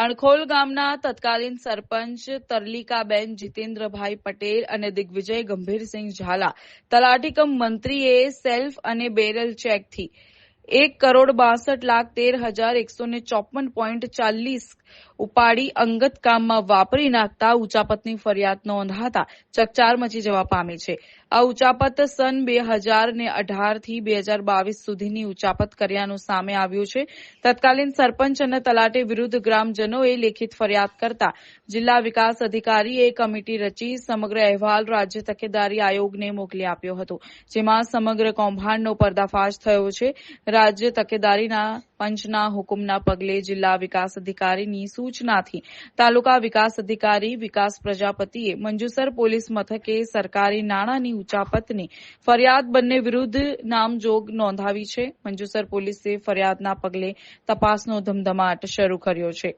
અણખોલ ગામના તત્કાલીન સરપંચ તરલિકાબેન જીતેન્દ્રભાઈ પટેલ અને દિગ્વિજય ગંભીરસિંહ ઝાલા તલાટી કમ મંત્રીએ સેલ્ફ અને બેરલ ચેકથી એક કરોડ બાસઠ લાખ તેર હજાર એકસો ને ચોપન પોઈન્ટ ચાલીસ ઉપાડી અંગત કામમાં વાપરી નાખતા ઉચાપતની ફરિયાદ નોંધાતા ચકચાર મચી જવા પામી છે. આ ઉચાપત સન બે હજાર ને અઢારથી બે હજાર બાવીસ સુધીની ઉચાપત કર્યાનું સામે આવ્યું છે. તત્કાલીન સરપંચ અને તલાટી વિરુદ્ધ ગ્રામજનોએ લેખિત ફરિયાદ કરતા જિલ્લા વિકાસ અધિકારીએ કમિટી રચી સમગ્ર અહેવાલ રાજ્ય તકેદારી આયોગને મોકલી આપ્યો હતો, જેમાં સમગ્ર કૌભાંડનો પર્દાફાશ થયો છે. રાજ્ય તકેદારીના પંચના હુકુમના પગલે જિલ્લા વિકાસ અધિકારીની સૂચનાથી તાલુકા વિકાસ અધિકારી વિકાસ પ્રજાપતિએ મંજુસર પોલીસ મથકે સરકારી નાણાંની ઉચાપતની ફરિયાદ બંને વિરુદ્ધ નામજોગ નોંધાવી છે. મંજુસર પોલીસે ફરિયાદના પગલે તપાસનો ધમધમાટ શરૂ કર્યો છે.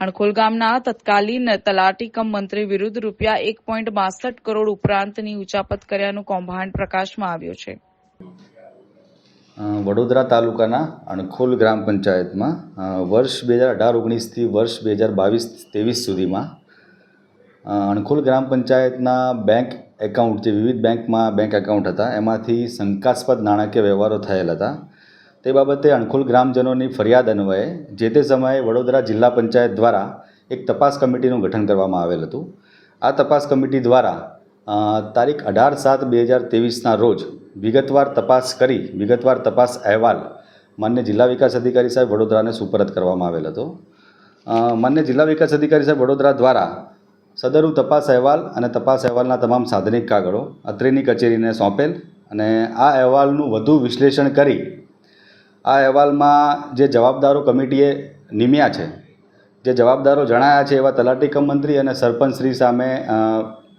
અણખોલ ગામના તત્કાલીન તલાટી કમ મંત્રી વિરુદ્ધ રૂપિયા એક પોઈન્ટ બાસઠ કરોડ ઉપરાંતની ઉચાપત કર્યાનું કૌભાંડ પ્રકાશમાં આવ્યું છે. વડોદરા તાલુકાના અણખોલ ગ્રામ પંચાયતમાં વર્ષ બે હજાર અઢાર ઓગણીસથી વર્ષ બે હજાર બાવીસ ત્રેવીસ સુધીમાં અણખોલ ગ્રામ પંચાયતના બેંક એકાઉન્ટ જે વિવિધ બેંકમાં બેંક એકાઉન્ટ હતા, એમાંથી શંકાસ્પદ નાણાકીય વ્યવહારો થયેલ હતા. તે બાબતે અણખોલ ગ્રામજનોની ફરિયાદ અન્વયે જે તે સમયે વડોદરા જિલ્લા પંચાયત દ્વારા એક તપાસ કમિટીનું ગઠન કરવામાં આવેલ હતું. આ તપાસ કમિટી દ્વારા તારીખ અઢાર સાત બે હજાર ત્રેવીસના રોજ વિગતવાર તપાસ કરી વિગતવાર તપાસ અહેવાલ માન્ય જિલ્લા વિકાસ અધિકારી સાહેબ વડોદરાને સુપરત કરવામાં આવેલ હતો. માન્ય જિલ્લા વિકાસ અધિકારી સાહેબ વડોદરા દ્વારા સદરુ તપાસ અહેવાલ અને તપાસ અહેવાલના તમામ સાધનિક કાગળો અત્રેની કચેરીને સોંપેલ અને આ અહેવાલનું વધુ વિશ્લેષણ કરી આ અહેવાલમાં જે જવાબદારો કમિટીએ નિમ્યા છે જે જવાબદારો જણાયા છે એવા તલાટી કમ મંત્રી અને સરપંચશ્રી સામે અ,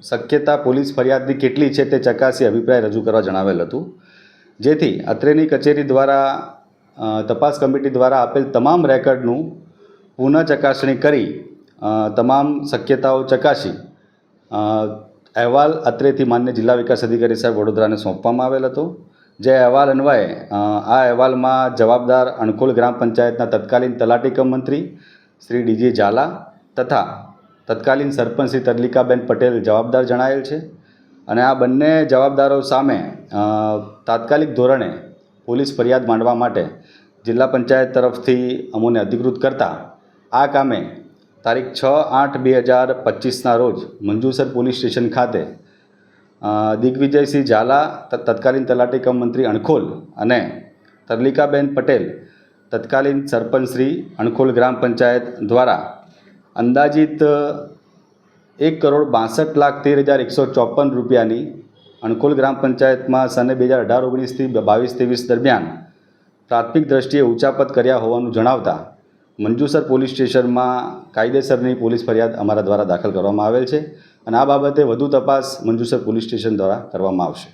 શક્યતા પોલીસ ફરિયાદની કેટલી છે તે ચકાસી અભિપ્રાય રજૂ કરવા જણાવેલ હતું. જેથી અત્રેની કચેરી દ્વારા તપાસ કમિટી દ્વારા આપેલ તમામ રેકર્ડનું પુનઃ ચકાસણી કરી તમામ શક્યતાઓ ચકાસી અહેવાલ અત્રેથી માન્ય જિલ્લા વિકાસ અધિકારી સાહેબ વડોદરાને સોંપવામાં આવેલ હતો. જે અહેવાલ અન્વયે આ અહેવાલમાં જવાબદાર અણખોલ ગ્રામ પંચાયતના તત્કાલીન તલાટી કમ મંત્રી શ્રી ડીજી ઝાલા તથા તત્કાલીન સરપંચ શ્રી તદલિકાબેન પટેલ જવાબદાર જણાયેલ છે અને આ બંને જવાબદારો સામે તાત્કાલિક ધોરણે પોલીસ ફરિયાદ માંડવા માટે જિલ્લા પંચાયત તરફથી અમોને અધિકૃત કરતા આ કામે તારીખ છ આઠ બે હજાર પચીસના રોજ મંજુસર પોલીસ સ્ટેશન ખાતે દિગ્વિજયસિંહ ઝાલા તત્કાલીન તલાટી કમ મંત્રી અણખોલ અને તરલિકાબેન પટેલ તત્કાલીન સરપંચ શ્રી અણખોલ ગ્રામ પંચાયત દ્વારા અંદાજિત એક કરોડ બાસઠ લાખ તેર હજાર એકસો ચોપન રૂપિયાની અણખોલ ગ્રામ પંચાયતમાં સને બે હજાર અઢાર ઓગણીસથી બાવીસ ત્રેવીસ દરમિયાન પ્રાથમિક દ્રષ્ટિએ ઉચાપત કર્યા હોવાનું જણાવતા મંજુસર પોલીસ સ્ટેશનમાં કાયદેસરની પોલીસ ફરિયાદ અમારા દ્વારા દાખલ કરવામાં આવેલ છે અને આ બાબતે વધુ તપાસ મંજુસર પોલીસ સ્ટેશન દ્વારા કરવામાં આવશે.